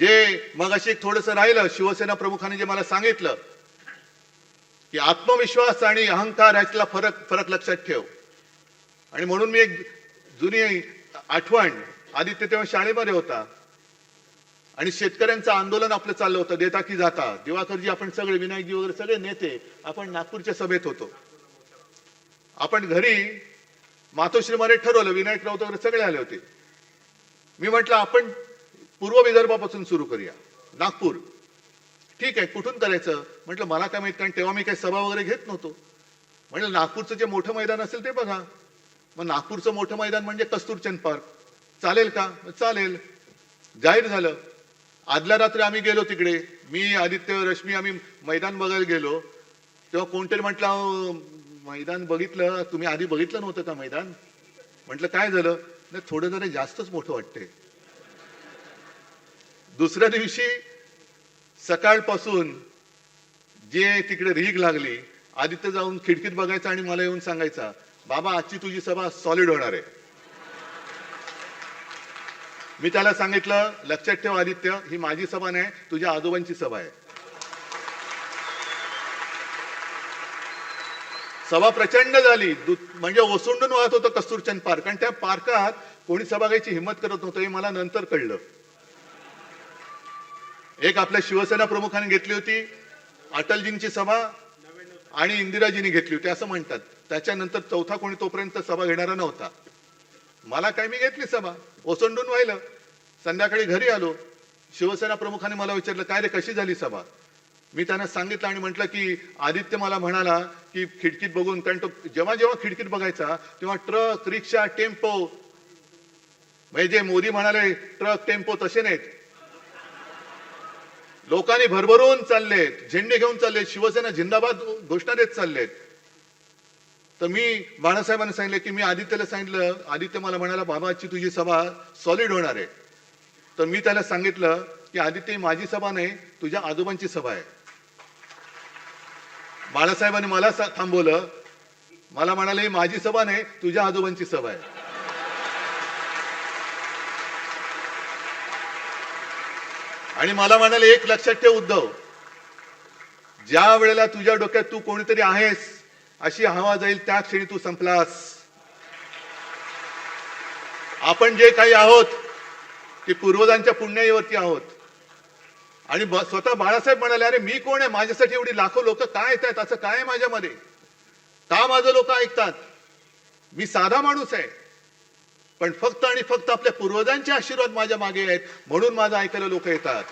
जे मग अशी एक थोडंसं राहिलं शिवसेना प्रमुखाने जे मला सांगितलं की आत्मविश्वास आणि अहंकार ह्यातला फरक फरक लक्षात ठेव. आणि म्हणून मी एक जुनी आठवण आदित्य तेव्हा शाळेमध्ये होता. आणि शेतकऱ्यांचं आंदोलन आपलं चाललं होतं देता की जाता. दिवाकरजी आपण सगळे विनायकजी वगैरे सगळे नेते आपण नागपूरच्या सभेत होतो. आपण घरी मातोश्रीमध्ये ठरवलं विनायक राऊत वगैरे सगळे आले होते. मी म्हटलं आपण पूर्व विदर्भापासून सुरू करूया. नागपूर. ठीक आहे कुठून करायचं? म्हटलं मला काय माहीत कारण तेव्हा मी काही सभा वगैरे घेत नव्हतो. म्हटलं नागपूरचं जे मोठं मैदान असेल ते बघा. मग नागपूरचं मोठं मैदान म्हणजे कस्तुरचंद पार्क. चालेल का? चालेल. जाहीर झालं. आदल्या रात्री आम्ही गेलो तिकडे. मी आदित्य रश्मी आम्ही मैदान बघायला गेलो. तेव्हा कोणतरी म्हटलं मैदान बघितलं. तुम्ही आधी बघितलं नव्हतं का मैदान? म्हटलं काय झालं? नाही थोडं जरा जास्तच मोठं वाटतंय. दुसऱ्या दिवशी सकाळपासून जे तिकडे रीग लागली आदित्य जाऊन खिडकीत बघायचा आणि मला येऊन सांगायचा बाबा आजची तुझी सभा सॉलिड होणार आहे. मी त्याला सांगितलं लक्षात ठेव आदित्य ही माझी सभा नाही तुझ्या आजोबांची सभा आहे. सभा प्रचंड झाली. दु- म्हणजे ओसंडून वाहत होतं कस्तुरचंद पार्क. आणि त्या पार्कात कोणी सभा घ्यायची हिंमत करत नव्हतं हे मला नंतर कळलं. एक आपल्या शिवसेना प्रमुखाने घेतली होती अटलजींची सभा आणि इंदिराजींनी घेतली होती असं म्हणतात. त्याच्यानंतर चौथा कोणी तोपर्यंत सभा घेणारा नव्हता. मला काय मी घेतली सभा? ओसंडून व्हायलं संध्याकाळी घरी आलो. शिवसेना प्रमुखाने मला विचारलं काय रे कशी झाली सभा? मी त्यांना सांगितलं आणि म्हटलं की आदित्य मला म्हणाला की खिडकीत बघून कारण तो जेव्हा जेव्हा खिडकीत बघायचा तेव्हा ट्रक रिक्षा टेम्पो म्हणजे जे मोदी म्हणाले ट्रक टेम्पो तसे नाहीत. लोकांनी भरभरून चाललेत झेंडे घेऊन चाललेत शिवसेना जिंदाबाद घोषणा देत चाललेत. तर मी बाळासाहेबांना सांगितलं की मी आदित्यला सांगितलं आदित्य मला म्हणाला बाबाची तुझी सभा सॉलिड होणार आहे. तर मी त्याला सांगितलं की आदित्य माझी सभा नाही तुझ्या आजोबांची सभा आहे. बाळासाहेबांनी मला थांबवलं. मला म्हणाले माझी सभा नाही तुझ्या आजोबांची सभा आहे. आणि मला म्हणाले एक लक्षात ठेव उद्धव. ज्या वेळेला तुझ्या डोक्यात तू कोणीतरी आहेस अशी हवा जाईल त्या क्षणी तू संपलास. आपण जे काही आहोत ते पूर्वजांच्या पुण्याईवरती आहोत. आणि स्वतः बाळासाहेब म्हणाले अरे मी कोण आहे? माझ्यासाठी एवढी लाखो लोक काय येत आहेत असं काय आहे माझ्यामध्ये? का माझं लोक ऐकतात? मी साधा माणूस आहे. पण फक्त आणि फक्त आपल्या पूर्वजांचे आशीर्वाद माझ्या मागे आहेत म्हणून माझं ऐकायला लोक येतात.